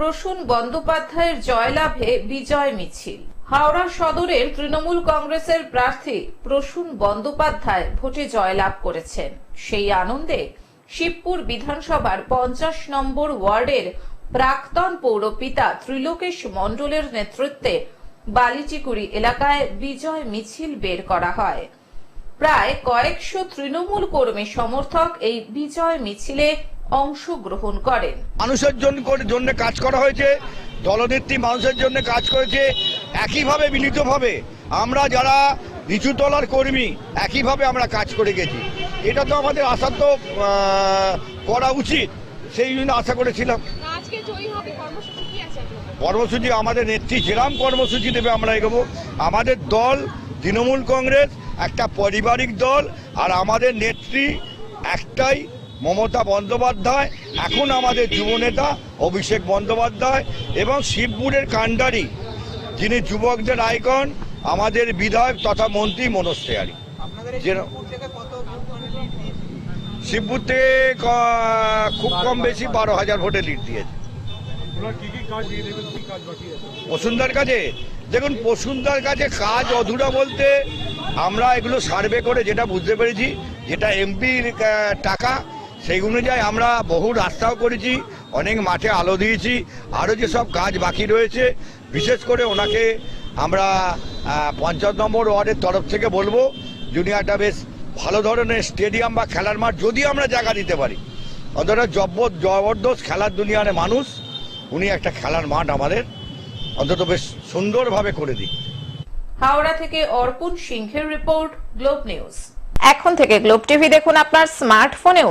প্রসূন বন্দ্যোপাধ্যায়ের জয়লাভে বিজয় মিছিল। হাওড়া সদরের তৃণমূল কংগ্রেসের প্রার্থী প্রসূন বন্দ্যোপাধ্যায় ভোটে জয়লাভ করেছেন। সেই আনন্দে শিবপুর বিধানসভার পঞ্চাশ নম্বর ওয়ার্ডের প্রাক্তন পৌরপিতা ত্রিলোকেশ মণ্ডলের নেতৃত্বে বালিচিকুড়ি এলাকায় বিজয় মিছিল বের করা হয়। প্রায় কয়েকশো তৃণমূল কর্মী সমর্থক এই বিজয় মিছিলে অংশগ্রহণ করেন। মানুষের জন্য করে- জন্য কাজ করা হয়েছে দলনেত্রী মানুষের জন্য কাজ করেছে একইভাবে মিলিতভাবে আমরা যারা নিচু তলার কর্মী একইভাবে আমরা কাজ করে গেছি। এটা তো আমাদের আশা তো করা উচিত সেই জন্য আশা করেছিলাম। আজকে জয়ী হবে কর্মসূচি কি আছে আপনাদের? কর্মসূচি আমাদের নেত্রী যেরাম কর্মসূচি দেবে আমরা এগোবো। আমাদের দল তৃণমূল কংগ্রেস একটা পারিবারিক দল আর আমাদের নেত্রী একটাই মমতা বন্দ্যোপাধ্যায় এখন আমাদের যুবনেতা অভিষেক বন্দ্যোপাধ্যায় এবং শিবপুরের কাণ্ডারি যিনি যুবকদের আইকন আমাদের বিধায়ক তথা মন্ত্রী মনোজ যেন- শিবপুর থেকে খুব কম বেশি বারো হাজার ভোটে লিড দিয়েছে। ওনার কি কি কাজ দিয়ে দেবেন কি কাজ বাকি আছে? বসুন্ধার কাছে দেখুন বসুন্ধার কাছে কাজ অধুরা বলতে আমরা এগুলো সার্ভে করে যেটা বুঝতে পেরেছি যেটা এমপির টাকা সেই অনুযায়ী আমরা বহু রাস্তাও করেছি অনেক মাঠে আলো দিয়েছি আরও যেসব কাজ বাকি রয়েছে বিশেষ করে ওনাকে আমরা আহ, পঞ্চায়েত নম্বর ওয়ার্ডের তরফ থেকে বলব যিনি একটা বেশ ভালো ধরনের স্টেডিয়াম বা খেলার মাঠ যদি আমরা জায়গা দিতে পারি অতটা জব্বর জবরদস্ত খেলার দুনিয়ার মানুষ উনি একটা খেলার মাঠ আমাদের অন্তত বেশ সুন্দরভাবে করে দিই হাওড়া থেকে অর্পণ সিংহের রিপোর্ট গ্লোব নিউজ। এখন থেকে গ্লোব টিভি দেখুন আপনার স্মার্টফোনেও।